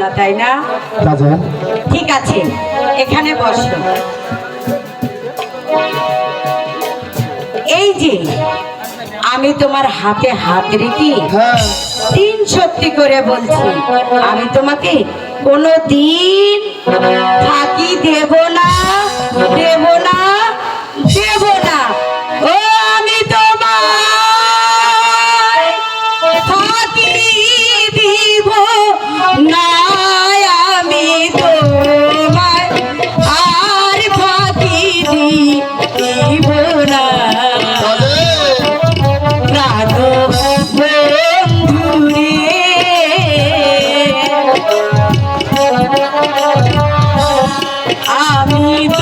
না তাই না? ঠিক আছে এখানে বসো। এই যে আমি তোমার হাতে হাত রেখে হ্যাঁ। দিন সত্যি করে বলছি আমি তোমাকে কোনো দিন থাকি দেব না দেব না। আমি তোমায়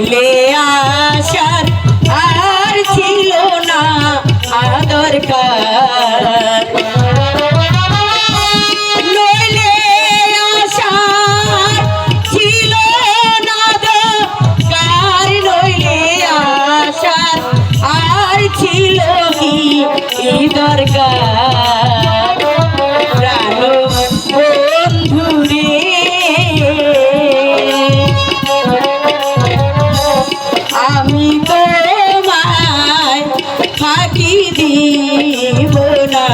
নইলে আসার আর ছিল না দরকার তোমায় ফাঁকি দিব না।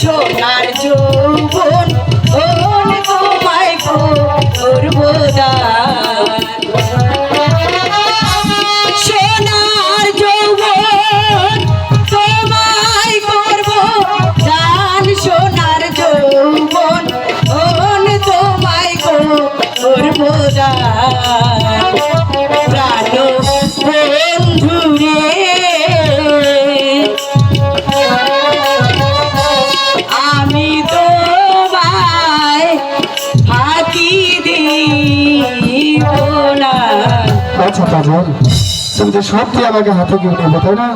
就来。আচ্ছা বাজান তুমি তো সত্যি আমাকে হাতে গিয়ে নেবে তাই না?